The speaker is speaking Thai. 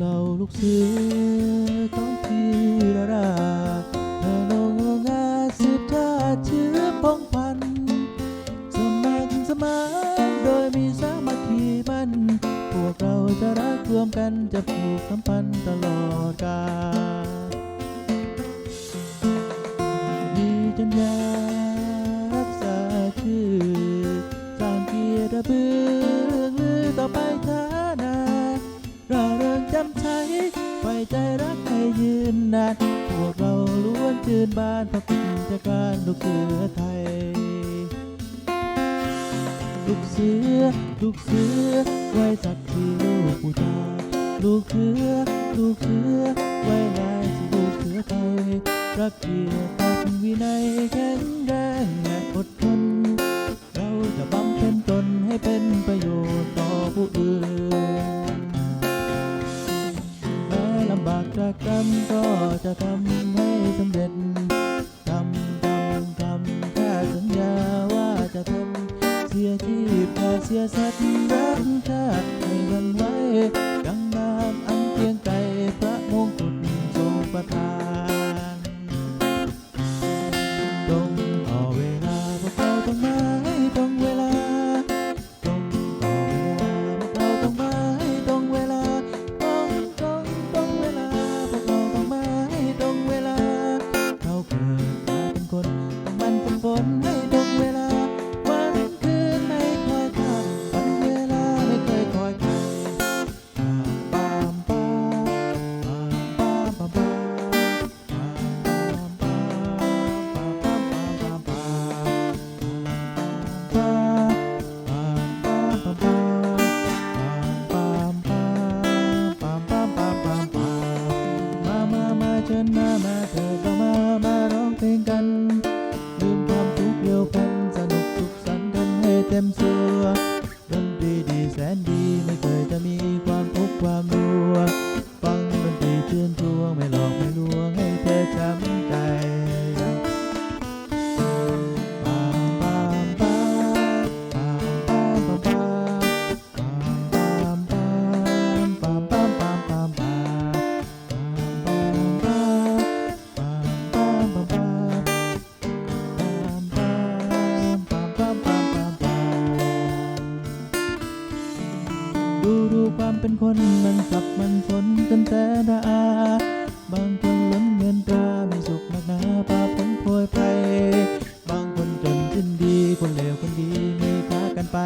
เราลูกเสือต้องพีระราพนงงาสืบทอเชื้อพงพันสมัครสมานโดยมีสามัคคีมัน พวกเราจะรักรวมกันจะผูกสัมพันธ์ตลอดกาลมีจัญญารักษาชื่อสร้างเกียรติเบื้องลือต่อไปท้า ใจรักให้ยืนนานพวกเราล้วนชื่นบานพระกิณจการลูกเสือไทย ลูกเสือ ลูกเสือ ไว้สักทีลูกบูชาลูกเสือ ลูกเสือ ไว้ลายสิลูกเสือไทยรักเกียรติวินัยแข็งแรงและอด บากจากกรรก็จะทำให้สำเร็จทำทำทำแค่สัญญาว่าจะทำเสียที่แพ้เสียสัตว์รักชาติ็มตัวดนตรีดีแสนดีไม่เคยจะมีความทุกความรัวฟังดนตรีเชื่นทวงไม่หลอกไม่ลวงให้เธอจำ ดูดูความเป็นคนมันสับมันสนกันแต่ละอา บางคนล้นเงินตราไม่สุขนักหนาปาผลโพยไปบางคนจนสิ้นดีคนเลวคนดีมีค้ากันไป